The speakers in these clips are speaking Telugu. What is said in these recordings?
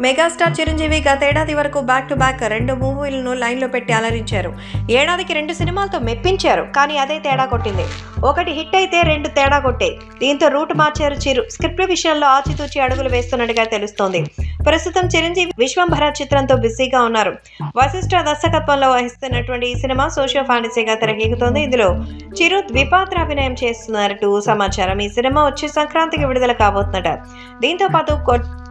మెగాస్టార్ చిరంజీవి గతేడాది వరకు బ్యాక్ టు బ్యాక్ రెండు మూవీలను లైన్లో పెట్టి అలరించారు. ఏడాదికి రెండు సినిమాలతో మెప్పించారు కానీ అదే తేడా కొట్టింది. ఒకటి హిట్ అయితే రెండు తేడా కొట్టాయి దీంతో రూట్ మార్చారు చిరు. స్క్రిప్ట్ విషయంలో ఆచితూచి అడుగులు వేస్తున్నట్టుగా తెలుస్తోంది. ప్రస్తుతం చిరంజీవి విశ్వంభర చిత్రంతో బిజీగా ఉన్నారు. వశిష్ఠ దర్శకత్వంలో వహిస్తున్నటువంటి ఈ సినిమా సోషియో ఫాంటసీగా తెరకెక్కుతోంది. ఇందులో చిరు ద్విపాత్ర అభినయం చేస్తున్నట్టు సమాచారం. ఈ సినిమా వచ్చే సంక్రాంతికి విడుదల కాబోతుందట దీంతో పాటు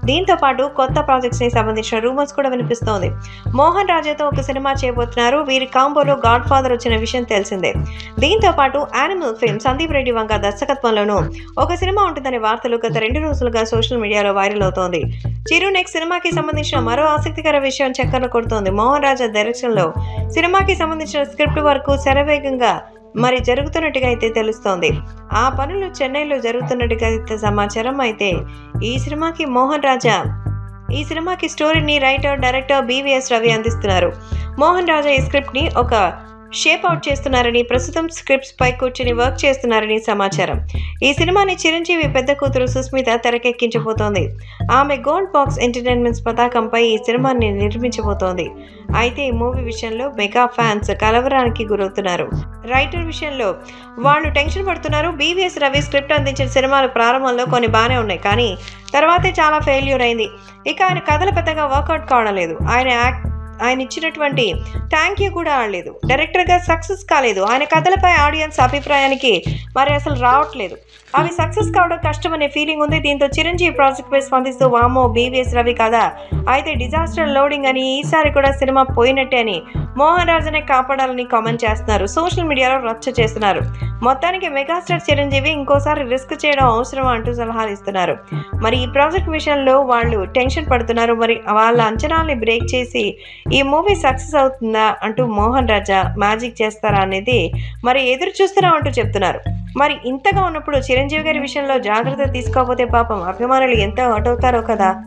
దీంతో పాటు కొత్త ప్రాజెక్ట్స్ని సంబంధించిన రూమర్స్ కూడా వినిపిస్తోంది. మోహన్ రాజాతో ఒక సినిమా చేయబోతున్నారు. వీరి కాంబోలో గాడ్ ఫాదర్ వచ్చిన విషయం తెలిసిందే. దీంతో పాటు యానిమల్ ఫిల్మ్ సందీప్ రెడ్డి వంగ దర్శకత్వంలోనూ ఒక సినిమా ఉంటుందనే వార్తలు గత రెండు రోజులుగా సోషల్ మీడియాలో వైరల్ అవుతోంది. చిరు నెక్స్ట్ సినిమాకి సంబంధించిన మరో ఆసక్తికర విషయం చక్కర్లు కొడుతోంది. మోహన్ రాజా డైరెక్షన్లో సినిమాకి సంబంధించిన స్క్రిప్ట్ వరకు శరవేగంగా మరి జరుగుతున్నట్టుగా అయితే తెలుస్తోంది. ఆ పనులు చెన్నైలో జరుగుతున్నట్టుగా అయితే సమాచారం అయితే ఈ సినిమాకి మోహన్ రాజా ఈ సినిమాకి స్టోరీని రైటర్ డైరెక్టర్ బీవీఎస్ రవి అందిస్తున్నారు. మోహన్ రాజా ఈ స్క్రిప్ట్ని ఒక షేప్ అవుట్ చేస్తున్నారని ప్రస్తుతం స్క్రిప్ట్స్ పై కూర్చుని వర్క్ చేస్తున్నారని సమాచారం. ఈ సినిమాని చిరంజీవి పెద్ద కూతురు సుస్మిత తెరకెక్కించబోతోంది. ఆమె గోల్డ్ బాక్స్ ఎంటర్టైన్మెంట్స్ పతాకంపై ఈ సినిమాని నిర్మించబోతోంది. అయితే ఈ మూవీ విషయంలో మెగా ఫ్యాన్స్ కలవరానికి గురవుతున్నారు. రైటర్ విషయంలో వాళ్ళు టెన్షన్ పడుతున్నారు. బీవీఎస్ రవి స్క్రిప్ట్ అందించిన సినిమాలు ప్రారంభంలో కొన్ని బాగానే ఉన్నాయి. కానీ తర్వాతే చాలా ఫెయిల్యూర్ అయింది. ఇక ఆయన కథలు పెద్దగా వర్కౌట్ కావడం లేదు. ఆయన యాక్ట్ ఆయన ఇచ్చినటువంటి థ్యాంక్ యూ కూడా ఆడలేదు. డైరెక్టర్గా సక్సెస్ కాలేదు. ఆయన కథలపై ఆడియన్స్ అభిప్రాయానికి మరి అసలు రావట్లేదు. అవి సక్సెస్ కావడం కష్టమనే ఫీలింగ్ ఉంది. దీంతో చిరంజీవి ప్రాజెక్ట్ పై స్పందిస్తూ వామో బీవీఎస్ రవి కదా అయితే డిజాస్టర్ లోడింగ్ అని ఈసారి కూడా సినిమా పోయినట్టే అని మోహన్ రాజునే కాపాడాలని కామెంట్ చేస్తున్నారు. సోషల్ మీడియాలో రచ్చ చేస్తున్నారు. మొత్తానికి మెగాస్టార్ చిరంజీవి ఇంకోసారి రిస్క్ చేయడం అవసరం అంటూ సలహాలు ఇస్తున్నారు. మరి ఈ ప్రాజెక్ట్ విషయంలో వాళ్ళు టెన్షన్ పడుతున్నారు. మరి వాళ్ళ అంచనాల్ని బ్రేక్ చేసి ఈ మూవీ సక్సెస్ అవుతుందా అంటూ మోహన్ రాజా మ్యాజిక్ చేస్తారా అనేది మరి ఎదురు చూస్తున్నాం అంటూ చెప్తున్నారు. మరి ఇంతగా ఉన్నప్పుడు చిరంజీవి గారి విషయంలో జాగ్రత్త తీసుకోకపోతే పాపం అభిమానులు ఎంత హర్ట్ అవుతారో కదా.